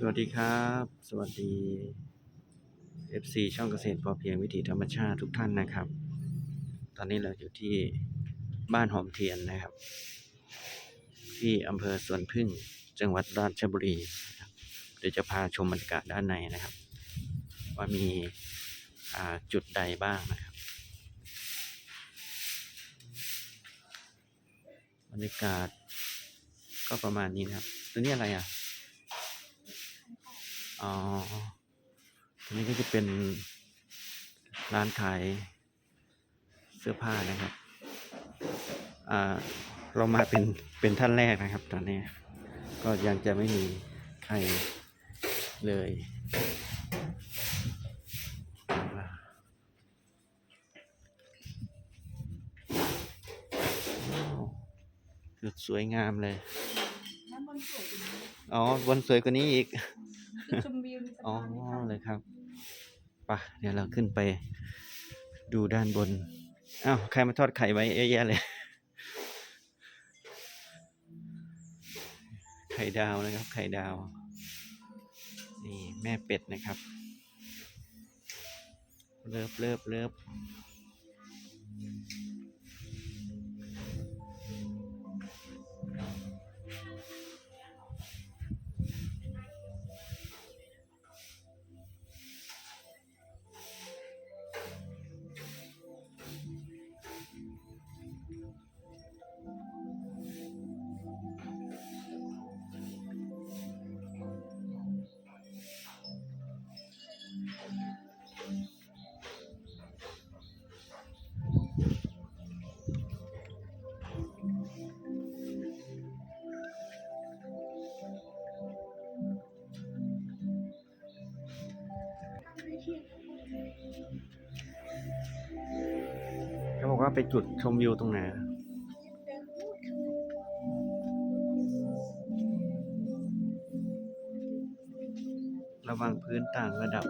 สวัสดีครับ สวัสดี FC ช่องเกษตรพอเพียงวิถีธรรมชาติทุกท่านนะครับ ตอนนี้เราอยู่ที่บ้านหอมเทียนนะครับ ที่อำเภอสวนพึ่งจังหวัดราชบุรีเดี๋ยวจะพาชมบรรยากาศด้านในนะครับ ว่ามีจุดใดบ้างนะครับบรรยากาศก็ประมาณนี้นะครับ ตัวนี้อะไรอะ อ๋อทีนี้ก็จะเป็นร้านขายเสื้อผ้านะครับ อ่า เรามาเป็น เป็นท่านแรกนะครับ ตอนนี้ ก็ยังจะไม่มีใครเลยว้าวสวยงามเลย อ๋อ วันสวยกว่านี้อีก จุดชมวิวในสะอ๋อพานนี่ค่ะเลยครับไปะเดี๋ยวเราขึ้นไปดูด้านบนอ้าวใครมาทอดไข่ไว้เยอะแยะเลย ไข่ดาวนะครับ ไข่ดาว นี่แม่เป็ดนะครับ เลิฟเลิฟเลิฟเขาบ ว่าไปจุดชมวิวตรงไหนระวังพื้นต่างระดับ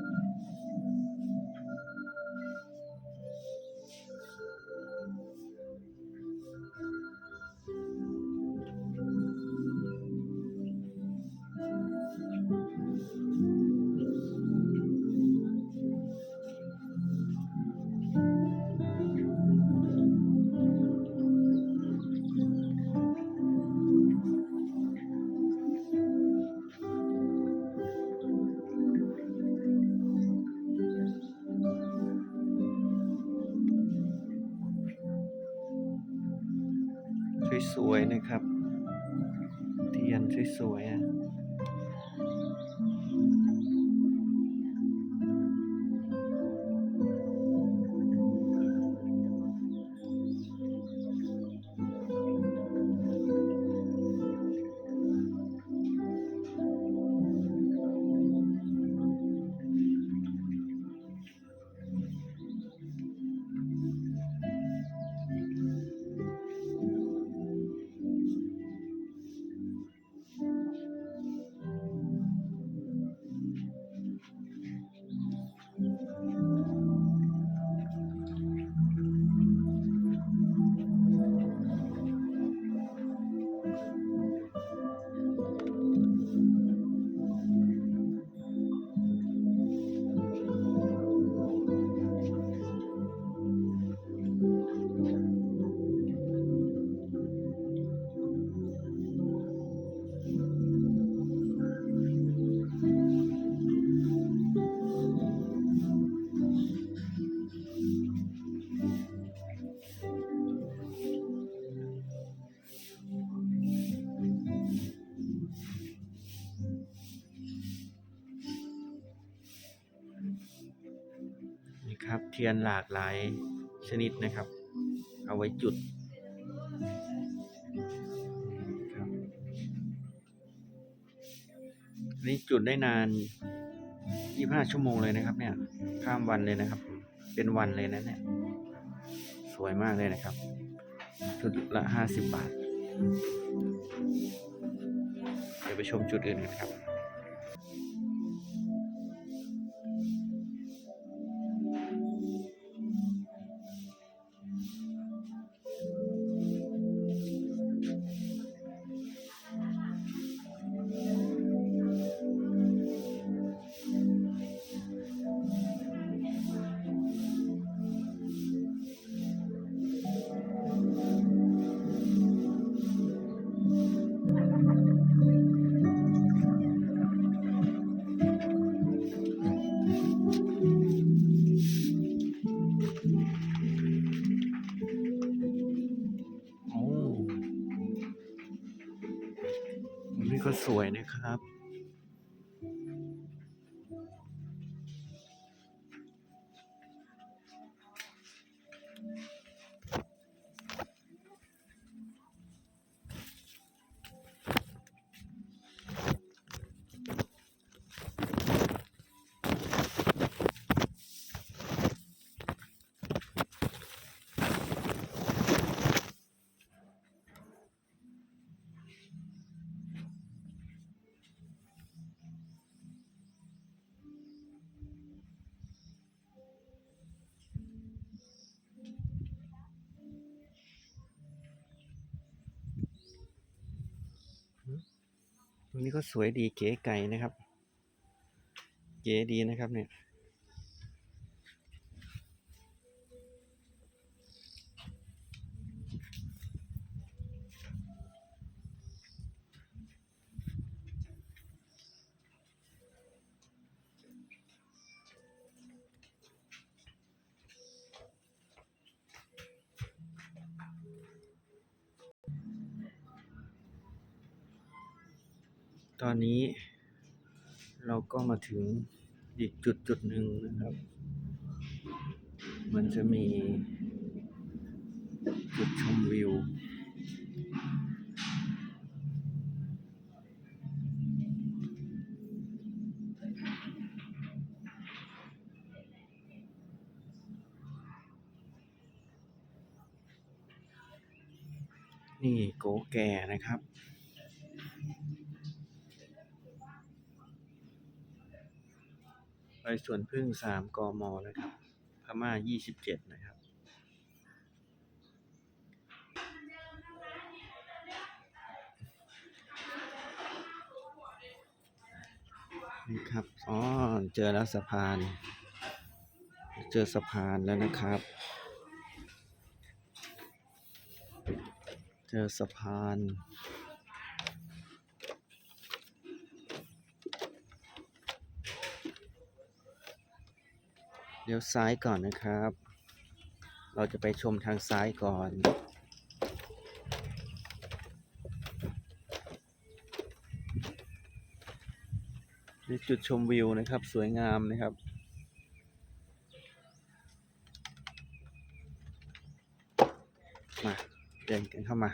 สวยๆนะครับ เทียนสวยๆ อะครับ เทียนหลากหลายชนิดนะครับ เอาไว้จุดครับอันนี่จุดได้นาน 25 ชั่วโมงเลยนะครับ เนี่ย ข้ามวันเลยนะครับ เป็นวันเลยนะเนี่ย สวยมากเลยนะครับ จุดละ 50 บาท เดี๋ยวไปชมจุดอื่นกันครับ นี่ก็สวยนะครับ นี้ก็สวยดีเก๋ไก่นะครับ เก๋ดีนะครับเนี่ย ตอนนี้เราก็มาถึงอีกจุดจุดหนึ่งนะครับ มันจะมีจุดชมวิว นี่โกแก่นะครับ ไปสวนพึ่งสามกมนะครับ พม่ายี่สิบเจ็ดนะครับ นี่ครับ อ๋อ เจอแล้วสะพาน เจอสะพานแล้วนะครับ เจอสะพาน เลี้ยวซ้ายก่อนนะครับ เราจะไปชมทางซ้ายก่อนนี่จุดชมวิวนะครับ สวยงามนะครับ มาเดินกันเข้ามา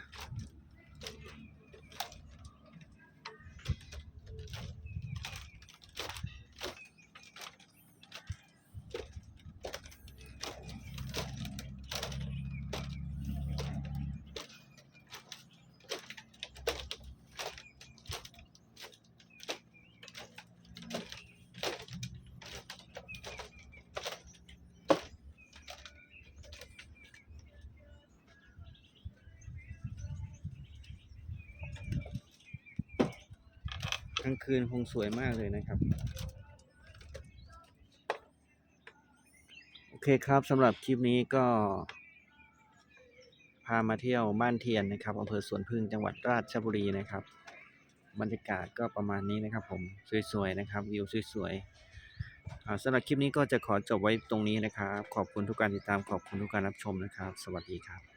กลางคืนคงสวยมากเลยนะครับ โอเคครับสำหรับคลิปนี้ก็ พามาเที่ยวบ้านเทียนนะครับอำเภอสวนพึ่งจังหวัดราชบุรีนะครับ บรรยากาศก็ประมาณนี้นะครับ ผมสวยๆนะครับวิวสวยๆสำหรับคลิปนี้ก็จะขอจบไว้ตรงนี้นะครับ ขอบคุณทุกการติดตามขอบคุณทุกการรับชมนะครับ สวัสดีครับ